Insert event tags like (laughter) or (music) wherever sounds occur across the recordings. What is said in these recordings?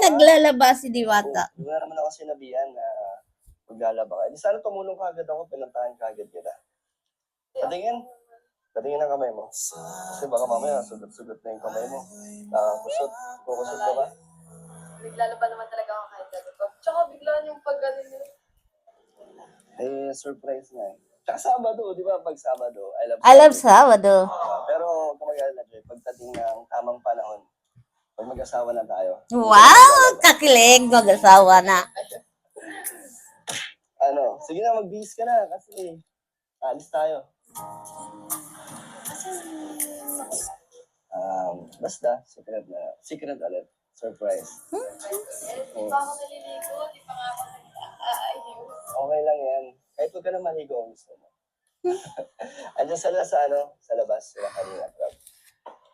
naglalaba si Diwata. Na naman ako sinabihan na maglalaba ka. Di sana tumulong ka agad ako, pinuntahan ka agad kita. Patingin. Patingin ang kamay mo. Kasi baka mamaya sugat-sugat na yung kamay mo. Nakakusot. Kukusot ka ba? Naglalaban naman talaga ako kahit ano. Pag- Tsaka biglaan yung pag ano nila. Eh, surprise na eh. Tsaka Sabado, di ba? Pag Sabado, I love I love Sabado. Ah, pero kung mag-alala, Joy, pagdating ng tamang panahon, pag mag-asawa na tayo, Wow! Kakilig, mag-asawa na. ano, sige na, mag-bihis ka na kasi alis tayo. Um, basta, secret na, secret ulit. Surprise. Eh, di pa ako naliligo, di pa nga ako nag-aayos. Okay lang yan. Kahit huwag ka na maligo kung gusto mo. (laughs) Andiyan sila sa ano, sa labas, sila kanina. Club.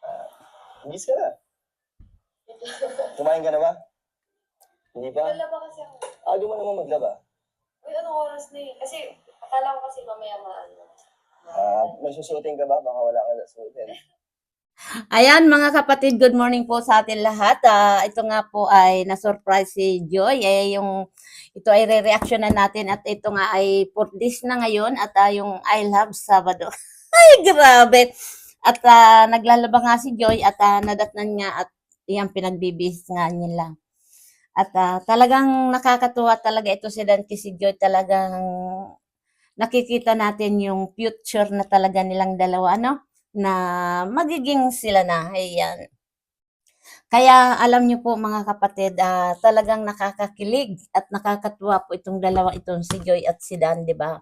Ah, bihis ka na. Kumain ka na ba? Hindi pa? Naglaba kasi ako. Aga mo naman maglaba. Uy, anong oras na eh? Kasi, akala ko kasi mamaya maano. Ah, may susutin ka ba? Baka wala ka na susutin. (laughs) Ayan mga kapatid, good morning po sa atin lahat. Ah, ito nga po ay na-surprise si Joy. Eh, yung, ito ay re-reaction na natin at ito nga ay for this na ngayon at ah, yung I Love Sabado. (laughs) ay, grabe. At ah, naglalaba nga si Joy at ah, nadatnan niya at yan pinagbibis nga nila. At ah, talagang nakakatuwa talaga ito si Dan si Joy. Talagang nakikita natin yung future na talaga nilang dalawa, ano? na magiging sila na. Ayan. Kaya alam niyo po mga kapatid, ah, talagang nakakakilig at nakakatuwa po itong dalawa itong si Joy at si Dan, 'di ba?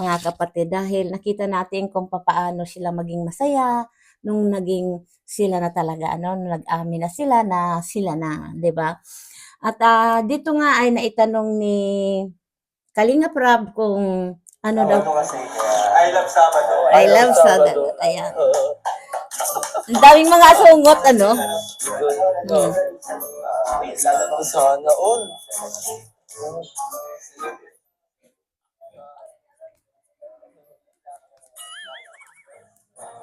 Mga kapatid dahil nakita natin kung papaano sila maging masaya nung naging sila na talaga ano, nag-amin na sila na sila na, 'di ba? At ah, dito nga ay naitanong ni Kalinga Prab kung ano daw kasi? I love Sabado. I love Sabado. Ayan. Ang daming mga sungot, ano? Hmm. Sana all.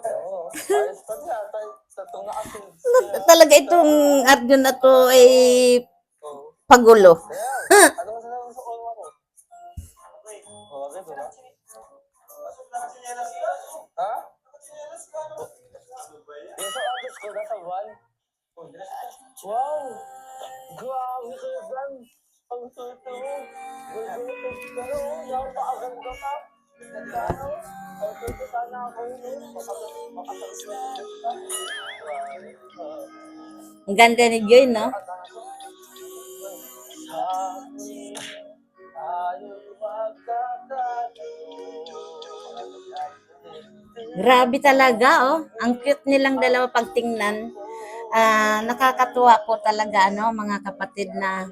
Oo. Ayos pa niya. Talaga itong Arjun na to ay pagulo. Ano. Wow! Grabe Dan! Ang mo! Nagulitog ka ka! Ano? Ang suto Ang ganda ni Joy, no? Grabe talaga, oh. Ang cute nilang dalawa pagtingnan. Ah, nakakatuwa po talaga, ano, mga kapatid na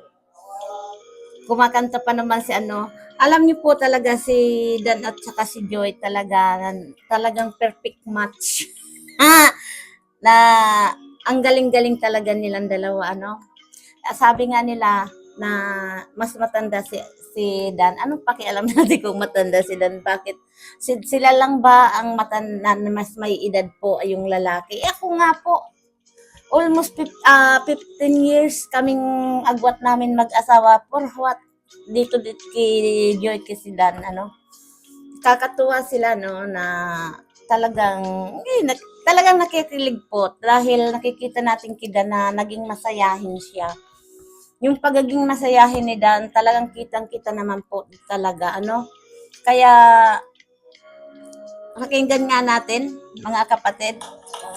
kumakanta pa naman si ano. Alam niyo po talaga si Dan at saka si Joy talaga, talagang perfect match. (laughs) ah, na ang galing-galing talaga nilang dalawa, ano. Sabi nga nila na mas matanda si si Dan. Anong pakialam (laughs) natin kung matanda si Dan? Bakit? Si- Sila lang ba ang matanda na mas may edad po ay yung lalaki? Eh, ako nga po. Almost fif- ah, 15 years kaming agwat namin mag-asawa. For what? Dito dito kay Joy kay si Dan, ano? Kakatuwa sila, no, na talagang, eh, na- talagang nakikilig po dahil nakikita natin kay Dan na naging masayahin siya yung pagiging masayahin ni Dan, talagang kitang-kita naman po talaga, ano? Kaya, pakinggan nga natin, mga kapatid.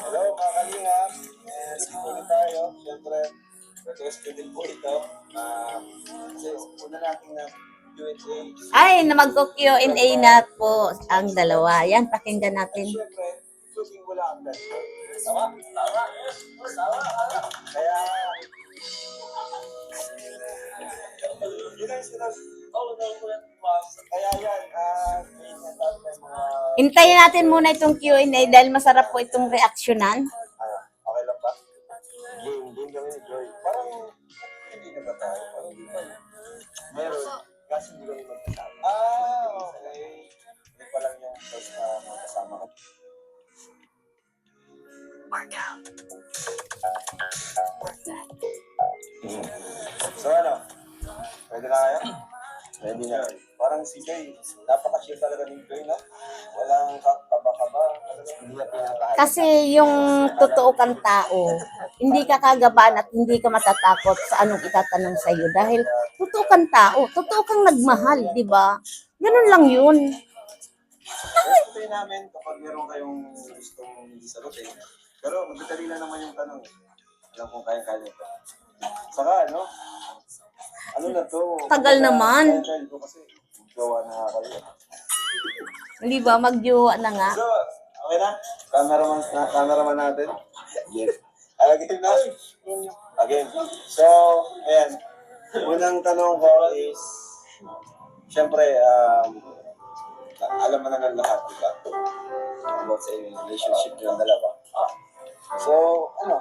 Hello, mga kalingap. Eh, siguro tayo. Siyempre, ko din po ito. Ah, kasi una natin na Q&A. Ay, na magko-Q&A na po ang dalawa. Yan, pakinggan natin. Siyempre, looking wala ang best. Tama? Tama? Tama? Tama? Kaya, yun ang sinas... No, no, Kaya yan, ah. Hintayin natin muna itong Q&A dahil masarap po itong reaksyonan. Game, game kami ni Joy. Parang, hindi na ba tayo? Parang hindi pa. Meron, kasi hindi kami magkasama. Ah, okay. Hindi pa lang yung first na magkasama kami. Workout. Ready na kayo? Ready na. Parang si Jay, napaka-chill talaga ni Jay, no? Walang kaba-kaba. Kasi yung totoo kang tao, hindi ka kagabahan at hindi ka matatakot sa anong itatanong sa iyo dahil totoo kang tao, totoo kang nagmahal, di ba? Ganun lang yun. Respetuhin namin kapag meron kayong gustong hindi sagutin. Pero magdadali lang naman yung tanong. Alam kung kaya-kaya ito. Saka ano, ano na to? Tagal naman. Child ko kasi, gawa na kayo. Di ba? Magjowa na nga. So, okay na? Cameraman, na, cameraman natin? Yes. Alagay na? Again. So, ayan. Unang tanong ko is, syempre, um, alam mo na ng lahat, di ba? About sa relationship ng dalawa. So, ano?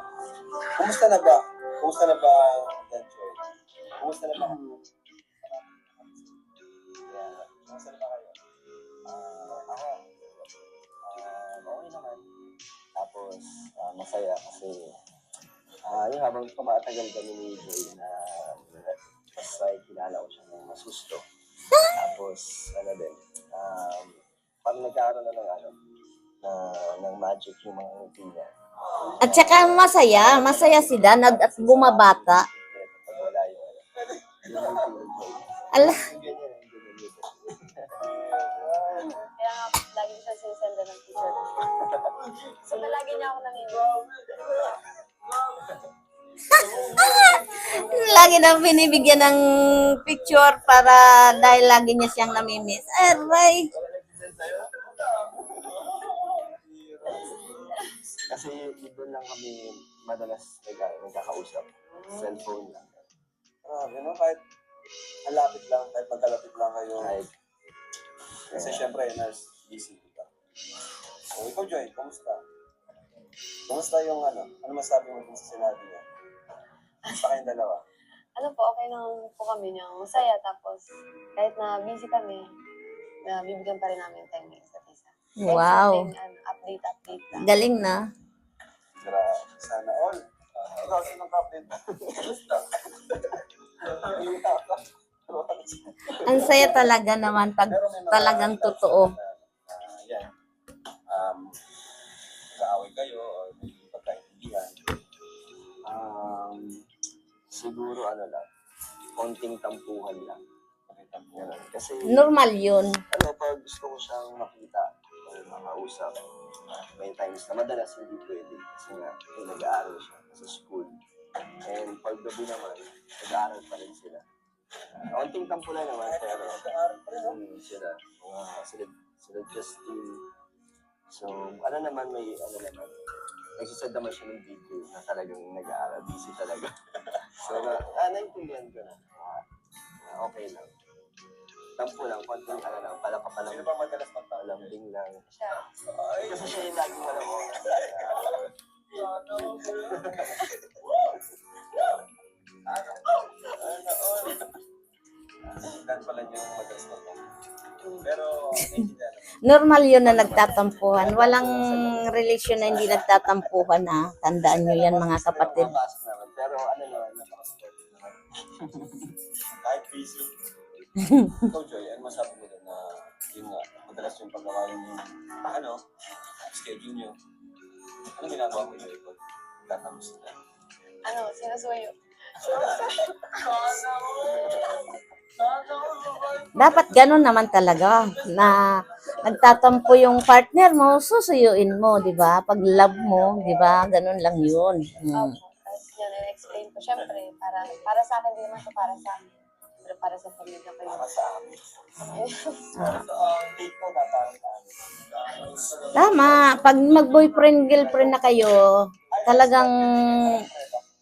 Kumusta na ba? Kumusta na ba Dan Joy? Kumusta na ba? Masaya kasi ah yung habang tumatagal kami ni Joy na mas ay kilala ko siya ng mas gusto. Tapos, ano din, um, parang nagkakaroon na ng ano, na, ng magic yung mga ngiti niya. At saka masaya, masaya si Dan at at bumabata. Kaya sinisenda ng picture. (laughs) so, lagi niya ako nangingi. (laughs) lagi na binibigyan ng picture para dahil lagi niya siyang namimiss. Aray. Kasi doon lang kami madalas nagka- nagkakausap. Cellphone lang. Grabe, no? Kahit malapit lang, kahit magkalapit lang kayo. Like, Kasi syempre, nurse, busy. O ikaw, Joy, kamusta? Kamusta yung ano? Ano masabi mo dun sa sinabi niya? Kamusta kayong dalawa? Ano po, okay naman po kami niya. Masaya. Tapos, kahit na busy kami, na bibigyan pa rin namin time ng isa't isa. Wow. ano, update, update lang. Galing na. Grabe, sana all. Uh, ikaw, sinong captain? Kamusta? Ang saya talaga naman pag talagang totoo. Um, kaaway kayo or may pagkaintindihan. um, siguro ano lang, konting tampuhan lang. Ganun. Kasi, Normal yun. ano, pag gusto ko siyang makita o makausap, may times na madalas hindi pwede. Kasi nga, eh, nag-aaral siya sa school. And pag gabi naman, nag-aaral pa rin sila. Uh, konting tampo lang naman, pero um, sila, mga sila, sila Justin. So, ano naman, may ano naman, nagsasad naman siya ng video na talagang nag-aaral, busy talaga. (laughs) so, na, ah, naintindihan ko na. Ah, ah, okay lang. Tampo lang, konting ano lang, pala ka pa lang, Sino ba madalas magtawag? lambing lang. Siya. Kasi siya yung laging walang (laughs) Normal yun na nagtatampuhan. Walang relasyon na hindi nagtatampuhan ha. Tandaan nyo yan mga kapatid. Pero ano naman, napaka-support naman. Kahit busy. Ikaw, Joy, ano masabi mo na yun nga, madalas yung paggawa yung ano, schedule nyo. Ano ginagawa mo Joy pag tatapos na? Ano, sinusuyo. Dapat ganun naman talaga na nagtatampo yung partner mo, susuyuin mo, di ba? Pag love mo, di ba? Ganun lang yun. Hmm. Yun, in-explain ko. Siyempre, para, para sa akin, di naman ito para sa akin. Pero para sa pamilya ko yun. para sa amin. Tama. Pag mag-boyfriend, girlfriend na kayo, talagang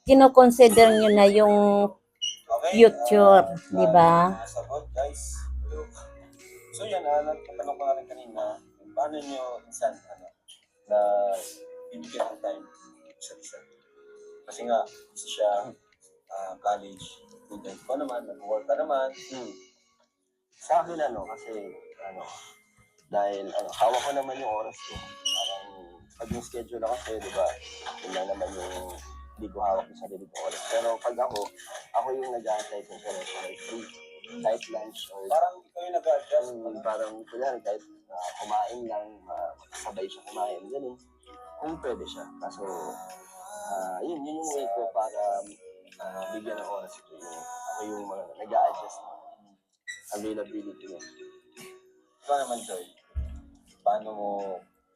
kinoconsider nyo na yung Okay? future, di ba? Uh, sagot, guys. So yan, ah, nagtatanong ko na rin kanina, paano nyo insan, ano, na bibigyan ng time sa isa. Kasi nga, isa siya, ah, college, student ko naman, nag-work ka naman. Hmm. Sa akin ano, kasi ano, dahil ano, hawak ko naman yung oras ko. Parang pag yung schedule ako sa'yo, di ba, yun lang naman yung hindi ko hawak yung sarili kong oras. Pero pag ako, ako yung nag-aantay kung may free. kahit lunch or Parang ikaw yung nag-adjust. yung parang kunyari kahit ah, kumain lang, uh, sabay siya kumain, ganun. Kung pwede siya. Kaso, ah, yun, yun yung way ko para ah, bigyan ng oras ito. Yung, ako yung mga nag-a-adjust ng availability niya. Ikaw naman, Joy. Paano mo,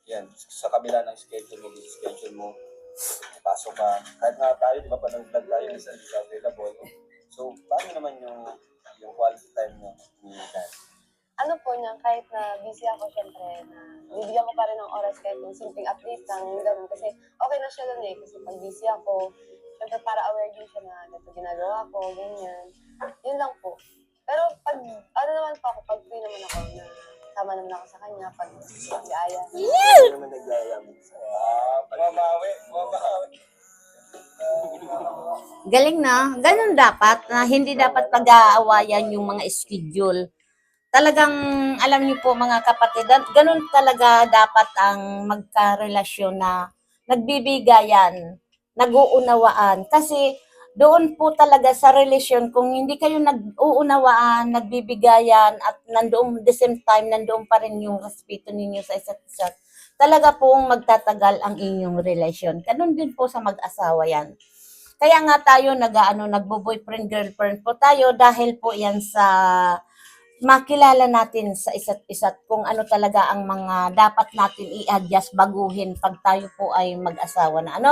yan, sa kabila ng schedule mo, schedule mo, pasok ka. Kahit nga tayo, di ba, pa nag-vlog tayo, ka available. So, paano naman yung yung quality time mo ni Dan? ano po niya, kahit na busy ako, syempre, na bibigyan ko pa rin ng oras kahit yung simpleng update lang, yung ganun. Kasi okay na siya dun eh, kasi pag busy ako, syempre para aware din siya na ganito ginagawa ko, ganyan. Yun lang po. Pero pag, ano naman po ako, pag free naman ako, na sama naman ako sa kanya, pag mag-aaya. Hindi naman naglalamig sa Ah, bumabawi, bumabawi. Galing na. Ganun dapat. Na hindi dapat pag-aawayan yung mga schedule. Talagang, alam niyo po mga kapatid, gan- ganun talaga dapat ang magkarelasyon na nagbibigayan, nag-uunawaan. Kasi doon po talaga sa relasyon, kung hindi kayo nag-uunawaan, nagbibigayan, at nandoon, the same time, nandoon pa rin yung respeto ninyo sa isa't isa, talaga pong magtatagal ang inyong relasyon. Ganun din po sa mag-asawa yan. Kaya nga tayo nag-ano nagbo-boyfriend girlfriend po tayo dahil po 'yan sa makilala natin sa isa't isa kung ano talaga ang mga dapat natin i-adjust baguhin pag tayo po ay mag-asawa na ano.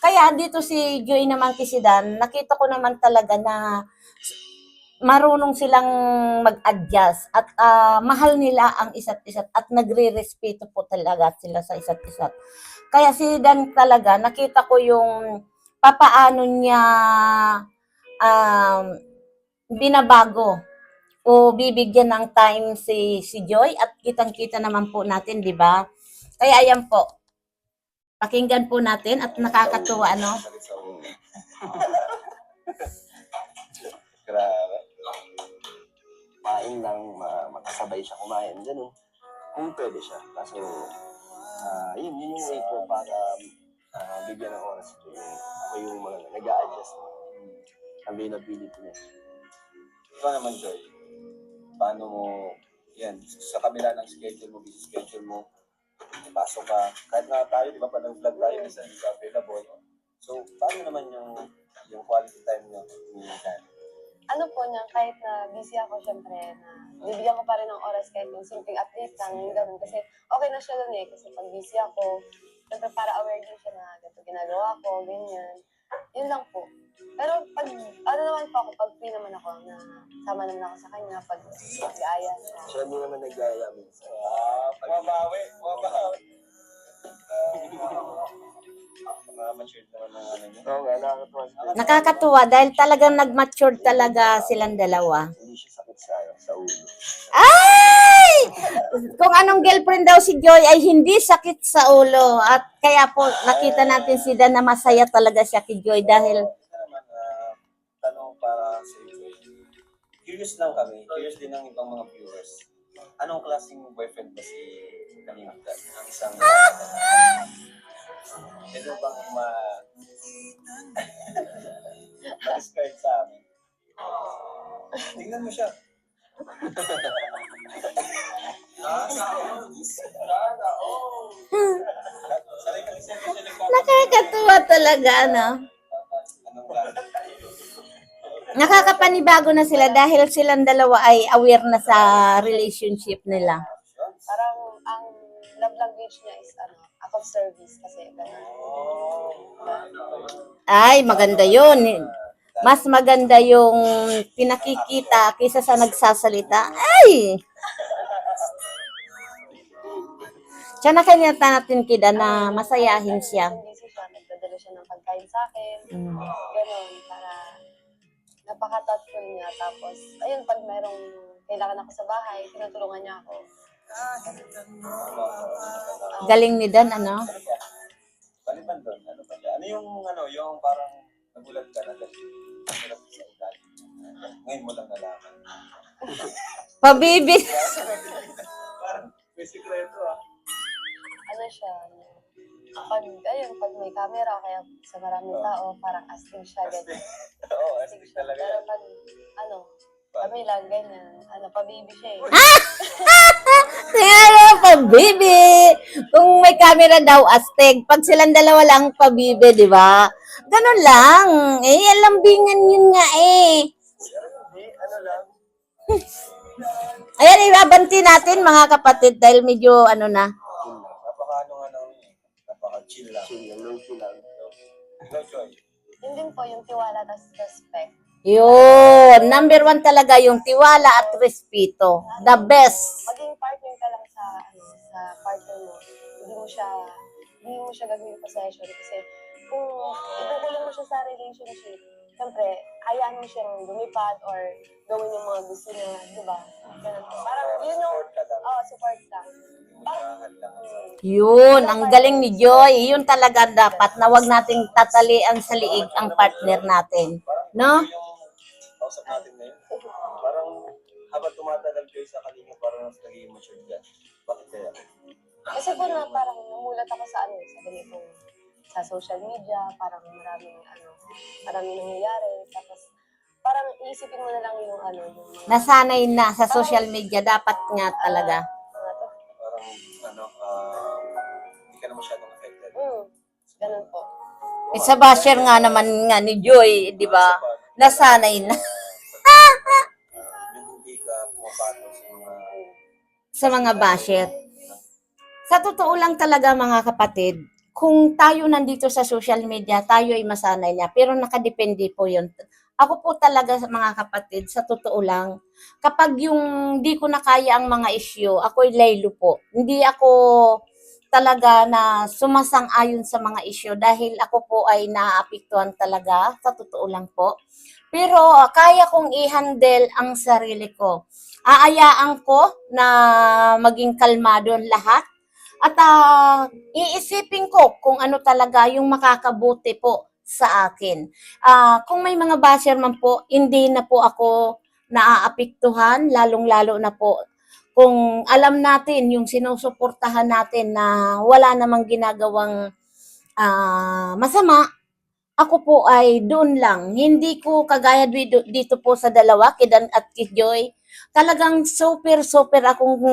Kaya dito si Joy naman Kisidan, nakita ko naman talaga na marunong silang mag-adjust at ah, mahal nila ang isa't isa at nagre-respeto po talaga sila sa isa't isa. Kaya si Dan talaga, nakita ko yung papaano niya um, binabago o bibigyan ng time si si Joy at kitang-kita naman po natin, 'di ba? Kaya ayan po. Pakinggan po natin at nakakatuwa ano. Grabe. kumain lang, ma- makasabay siya kumain, ganun. Kung pwede siya. Kaso, ah, yun, yun yung way ko para ah, bigyan ng oras ito. Yung, ako yung mga nag-a-adjust ng availability niya. Ikaw naman, Joy. Paano mo, yan, sa kabila ng schedule mo, busy schedule mo, pasok ka. Kahit nga tayo, di ba, pa nag-vlog tayo, hindi ka available. So, paano naman yung yung quality time nyo ni Dan? ano po niya, kahit na busy ako, syempre, na bibigyan ko pa rin ng oras kahit yung simpleng update lang, yung ganun. Kasi okay na siya dun eh, kasi pag busy ako, syempre para aware din siya na ganito ginagawa ko, ganyan. Yun lang po. Pero pag, ano naman po ako, pag free naman ako, na sama naman ako sa kanya, pag mag-aaya siya. Siya hindi naman naglalamig sa Ah, bumabawi, bumabawi. Mga matured naman ng ano. Oo nakakatuwa dahil talagang nag-mature talaga silang dalawa. Hindi siya sakit sa, sa ulo. Ay! Kung anong girlfriend daw si Joy ay hindi sakit sa ulo. At kaya po nakita natin si Dan na masaya talaga siya kay Joy dahil Curious lang kami, curious din ng ibang mga viewers. Anong klaseng boyfriend ba si Kalinga? Ang isang... Ito bang ma... (laughs) ma-describe sa amin? Tingnan mo siya. Sana (laughs) nakakatuwa talaga, ano? Nakakapanibago na sila dahil silang dalawa ay aware na sa relationship nila. Parang ang love language niya is ano, ako service kasi ganun. Ay, maganda yun. Mas maganda yung pinakikita kaysa sa nagsasalita. Ay! Siya na kanya natin kida na masayahin siya. Busy siya, nagdadala siya ng pagkain sa akin. Mm. Ganon, para napaka-thoughtful niya. Tapos, ayun, pag merong kailangan ako sa bahay, tinutulungan niya ako. Galing ni Dan, ano? Baliban doon, ano ba siya? Ano yung, ano, yung parang nagulat ka na dahil ka sa ugali. Ngayon mo lang nalaman. (laughs) Pabibi. parang may sikreto ah. Ano siya, ano, pag, ayun, pag may camera, kaya sa maraming tao, parang astig siya, Astig. ganyan. (laughs) Oo, Astig talaga Pero yan. pag, ano, Kami lang, ganyan. Ano, pa-baby siya eh. (laughs) Ano, pabibi. Kung may camera daw, astig. Pag silang dalawa lang, pabibi, di ba? Ganun lang. Eh, yan lambingan yun nga eh. Hindi, ano lang. (laughs) Ayan, ibabanti natin mga kapatid dahil medyo ano na. Chill lang. Napaka ano nga namin eh. Napaka chill lang. Chill lang, low key lang. No choice. Yun din po, yung tiwala tas respect. Yun. Number one talaga yung tiwala at respeto. The best. Maging partner ka lang sa, ano, sa partner mo. Hindi mo siya, hindi mo siya gagawin possession kasi kung ikukulong mo siya sa relationship, siyempre, hayaan mo siyang lumipad or gawin yung mga gusto niya, di ba? Ganun. Parang yun yung, Support ka lang. oh, support lang. Yun, ang galing ni Joy. Yun talaga dapat na wag nating tatalian sa liig ang partner natin. No? Kausap natin ngayon. Parang habang tumatagal kayo sa kalinga, parang mas naging mature ka. Bakit kaya? Kasi po na parang namulat ako sa ano, sa ganitong sa social media, parang maraming ano, maraming nangyayari. Tapos parang iisipin mo na lang yung ano, yung Nasanay na sa social media. Dapat nga talaga. Isa basher nga naman nga ni Joy, di ba? Nasanay na (laughs) sa mga sa basher. Sa totoo lang talaga mga kapatid, kung tayo nandito sa social media, tayo ay masanay niya. Pero nakadepende po yun. Ako po talaga sa mga kapatid, sa totoo lang, kapag yung di ko na kaya ang mga issue, ako'y laylo po. Hindi ako talaga na sumasang-ayon sa mga issue dahil ako po ay naaapektuhan talaga, sa totoo lang po. Pero kaya kong i-handle ang sarili ko. Aayaan ko na maging kalmado ang lahat at ah, iisipin ko kung ano talaga yung makakabuti po sa akin. Ah, kung may mga basher man po, hindi na po ako naaapektuhan, lalong-lalo na po kung alam natin yung sinusuportahan natin na wala namang ginagawang ah, masama, ako po ay doon lang. Hindi ko kagaya dito, po sa dalawa, Kidan at Kijoy. Talagang super, super akong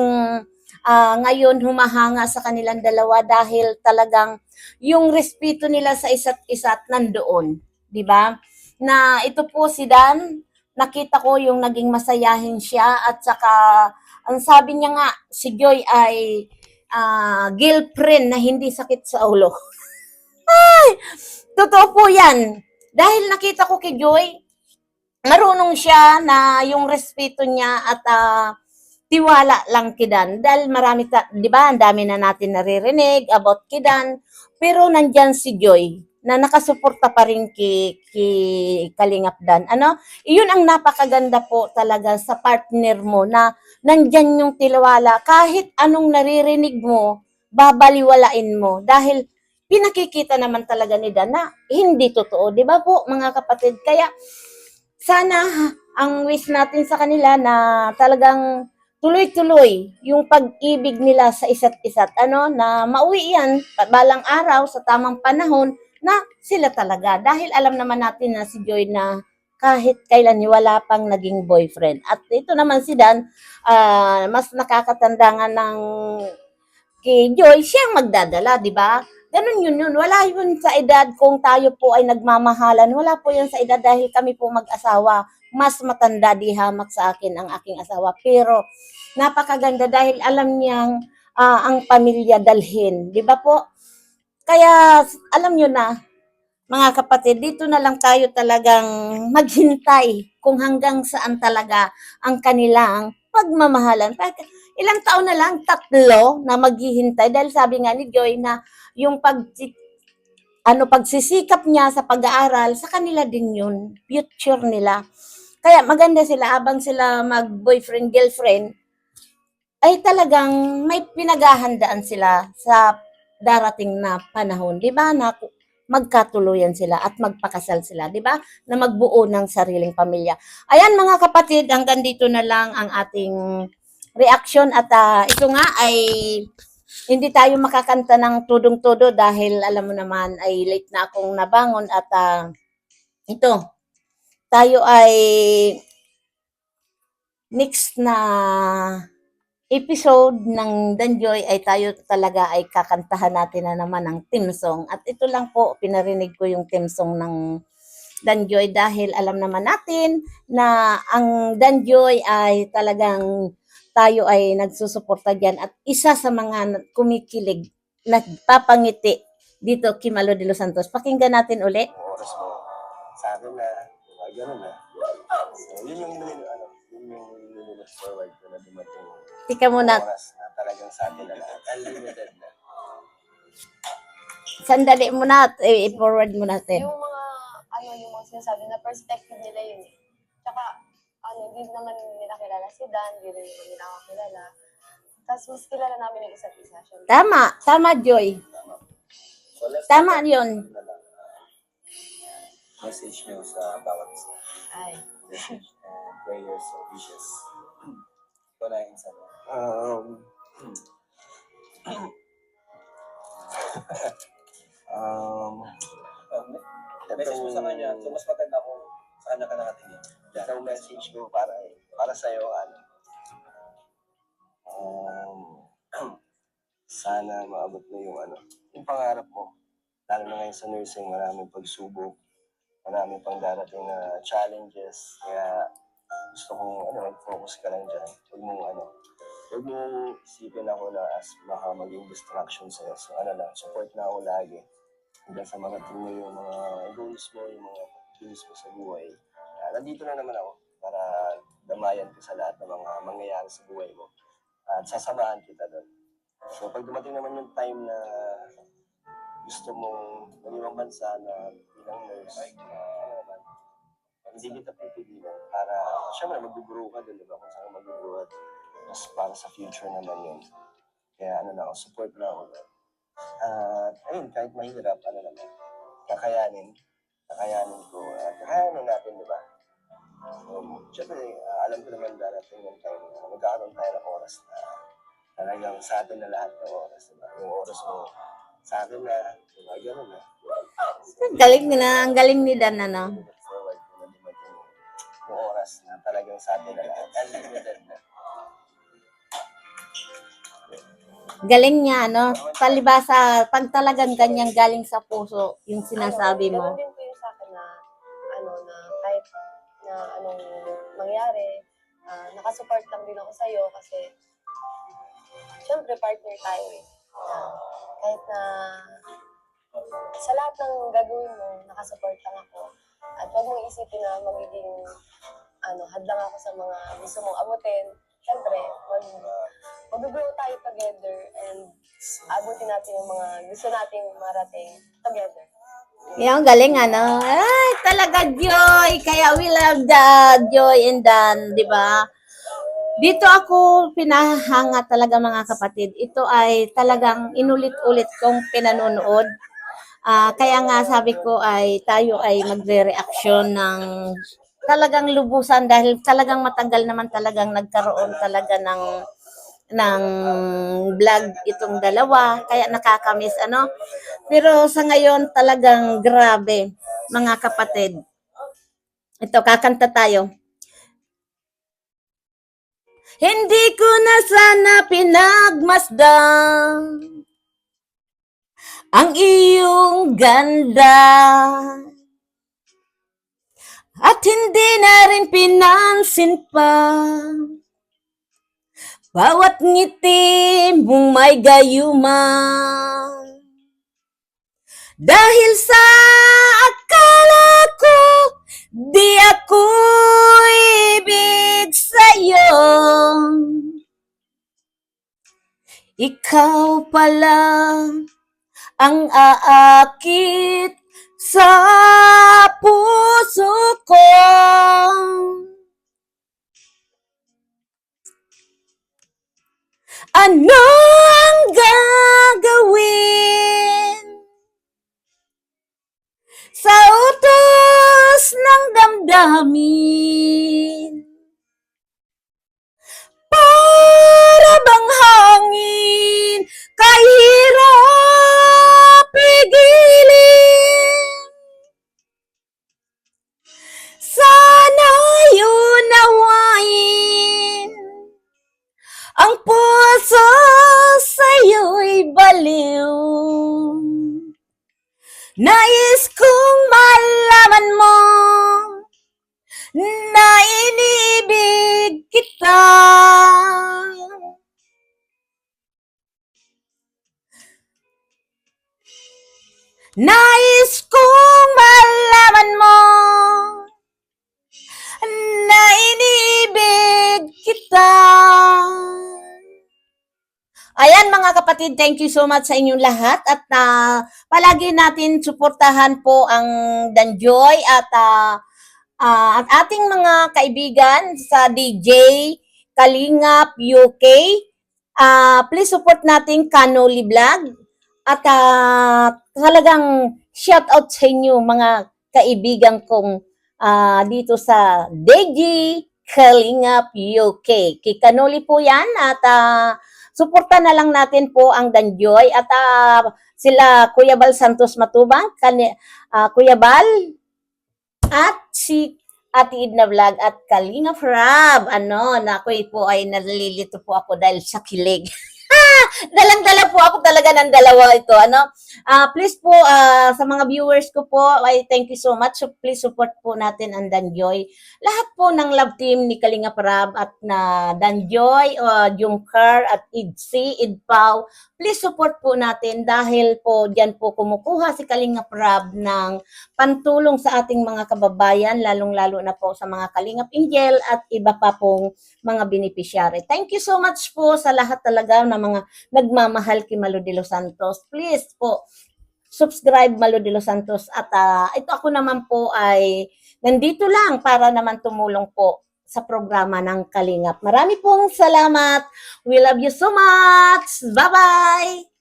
ah, ngayon humahanga sa kanilang dalawa dahil talagang yung respeto nila sa isa't isa at nandoon. ba? Na ito po si Dan, nakita ko yung naging masayahin siya at saka ang sabi niya nga, si Joy ay ah, girlfriend na hindi sakit sa ulo. (laughs) Ay! Totoo po yan. Dahil nakita ko kay Joy, marunong siya na yung respeto niya at ah, tiwala lang kidan. Dahil marami, ta- di ba, ang dami na natin naririnig about kidan. Pero nandyan si Joy na nakasuporta pa rin kay, kay Kalingap Dan. Ano? Iyon ang napakaganda po talaga sa partner mo na nandyan yung tiwala. Kahit anong naririnig mo, babaliwalain mo. Dahil pinakikita naman talaga ni Dan na hindi totoo. Di ba po, mga kapatid? Kaya, sana ang wish natin sa kanila na talagang tuloy-tuloy yung pag-ibig nila sa isa't isa't ano na mauwi yan balang araw sa tamang panahon na sila talaga dahil alam naman natin na si Joy na kahit kailan wala pang naging boyfriend at ito naman si Dan ah, mas nakakatanda nga ng kay Joy siyang magdadala di ba Ganun yun yun. Wala yun sa edad kung tayo po ay nagmamahalan. Wala po yun sa edad dahil kami po mag-asawa. Mas matanda di hamak sa akin ang aking asawa. Pero napakaganda dahil alam niyang ah, ang pamilya dalhin. Di ba po? Kaya alam nyo na, mga kapatid, dito na lang tayo talagang maghintay kung hanggang saan talaga ang kanilang pagmamahalan. Pag- Ilang taon na lang, tatlo na maghihintay dahil sabi nga ni Joy na yung pag ano pagsisikap niya sa pag-aaral sa kanila din yun future nila kaya maganda sila habang sila mag boyfriend girlfriend ay talagang may pinaghahandaan sila sa darating na panahon di ba na magkatuluyan sila at magpakasal sila di ba na magbuo ng sariling pamilya. Ayan mga kapatid hanggang dito na lang ang ating reaction at ah, ito nga ay hindi tayo makakanta ng tudong-todo dahil alam mo naman ay late na akong nabangon at ah, ito tayo ay next na episode ng Danjoy ay tayo talaga ay kakantahan natin na naman ang theme song. At ito lang po, pinarinig ko yung theme song ng Danjoy dahil alam naman natin na ang Danjoy ay talagang tayo ay nagsusuporta dyan at isa sa mga kumikilig, nagpapangiti dito kay Malo de los Santos. Pakinggan natin uli. Yung oras mo sa akin na, diba, ganun na. So, yun yung, yun, ano, yun yung nililook forward ko na dumating yung Tika muna, oras na talagang sa atin na lahat. Unlimited na. sandali muna, at i-forward mo natin. Yung mga, ano, yung mga sinasabi na perspective nila yun eh. Tsaka, ano, hindi naman nila kilala si Dan, hindi rin naman nila ako kilala. Tapos mas kilala namin yung isa't isa. Tama, tama Joy. So, let's Tama yun. na lang. Message nyo sa bawat isa. Ay. Message and prayers and wishes. Ito na yung isa. Um, um, Message mo sa kanya, so mas maganda kung sa kanya ka nakatingin. Isang message ko para para sa iyo ano. Um, (clears throat) sana maabot mo yung ano, yung pangarap mo. Lalo na ngayon sa nursing, maraming pagsubok, maraming pang darating na challenges. Kaya gusto kong ano, focus ka lang dyan. Huwag mong ano, huwag mong isipin ako na as baka maging distraction sa'yo. So ano lang, support na ako lagi. Hanggang sa mga mo yung mga goals mo, yung mga goals mo sa buhay. Ah, nandito na naman ako para damayan ko sa lahat ng mga mangyayari sa buhay mo. At sasamahan kita doon. So pag dumating naman yung time na gusto mong mag bansa na bilang nurse, naman, hindi kita pipigilan para, syempre mag-grow ka doon, di ba? Kung saan at para sa future naman yun. Kaya ano na ako, support na ako. At ayun, kahit mahirap, ano naman, kakayanin, kakayanin ko, at kakayanin natin, di ba? Um, Siyempre, ah, alam ko naman darating yung time na magkakaroon tayo ng oras na talagang sa atin na lahat ng oras, di ba? Yung oras mo sa akin na, di ba? Ganun na. Galing na, ang galing ni Dan, ano? Look forward ko na dumating yung oras na talagang sa atin na lahat. Unlimited na. Galing niya, ano? Palibasa, pag talagang ganyan galing sa puso, yung sinasabi ano, mo. Ganun din yung sa akin na, ano, na kahit na anong mangyari, ah, nakasupport lang din ako sa'yo kasi, syempre, partner tayo eh. Na, kahit na sa lahat ng gagawin mo, nakasupport lang ako. At huwag mong isipin na magiging ano, hadlang ako sa mga gusto mong abutin. Siyempre, mag, mag-grow tayo together and abutin natin yung mga gusto nating marating together. Yung galing, ano? Ay, talaga joy. Kaya we love the joy and Dan, di ba? Dito ako pinahanga talaga mga kapatid. Ito ay talagang inulit-ulit kong pinanonood. Ah, kaya nga sabi ko ay tayo ay magre-reaction ng talagang lubusan dahil talagang matagal naman talagang nagkaroon talaga ng ng vlog itong dalawa. Kaya nakakamiss ano? Pero sa ngayon talagang grabe mga kapatid. Ito kakanta tayo. Hindi ko na sana pinagmasdan ang iyong ganda. At hindi na rin pinansin pa bawat ngiti mong may gayuman dahil sa akala ko di ako ibig sa'yo ikaw pala ang aakit sa puso ko. Ano ang kapatid, thank you so much sa inyong lahat at ah, palagi natin suportahan po ang Danjoy at ah, ah, at ating mga kaibigan sa DJ Kalingap UK. Ah, please support natin Kanoli Vlog at ah, talagang shout out sa inyo mga kaibigan kong ah, dito sa DJ Kalingap UK. Kay Kanoli po yan at ah, suporta na lang natin po ang Danjoy at ah, sila Kuya Bal Santos Matubang, kani, ah, Kuya Bal at si Ate Idna Vlog at Kalinga Frab. Ano, na ako po ay nalilito po ako dahil sa kilig. (laughs) Dalang-dala po ako talaga ng dalawa ito. Ano? Ah, please po ah, sa mga viewers ko po, ay thank you so much. So, please support po natin ang Danjoy. Lahat po ng love team ni Kalinga Prab at na Danjoy, uh, Jungkar at Idsi, Idpaw. Please support po natin dahil po diyan po kumukuha si Kalinga Prab ng pantulong sa ating mga kababayan, lalong-lalo na po sa mga Kalingap Angel at iba pa pong mga beneficiary. Thank you so much po sa lahat talaga ng mga nagmamahal kay Malo de los Santos. Please po, subscribe Malo de los Santos at ah, ito ako naman po ay nandito lang para naman tumulong po sa programa ng Kalingap. Marami pong salamat. We love you so much. Bye-bye!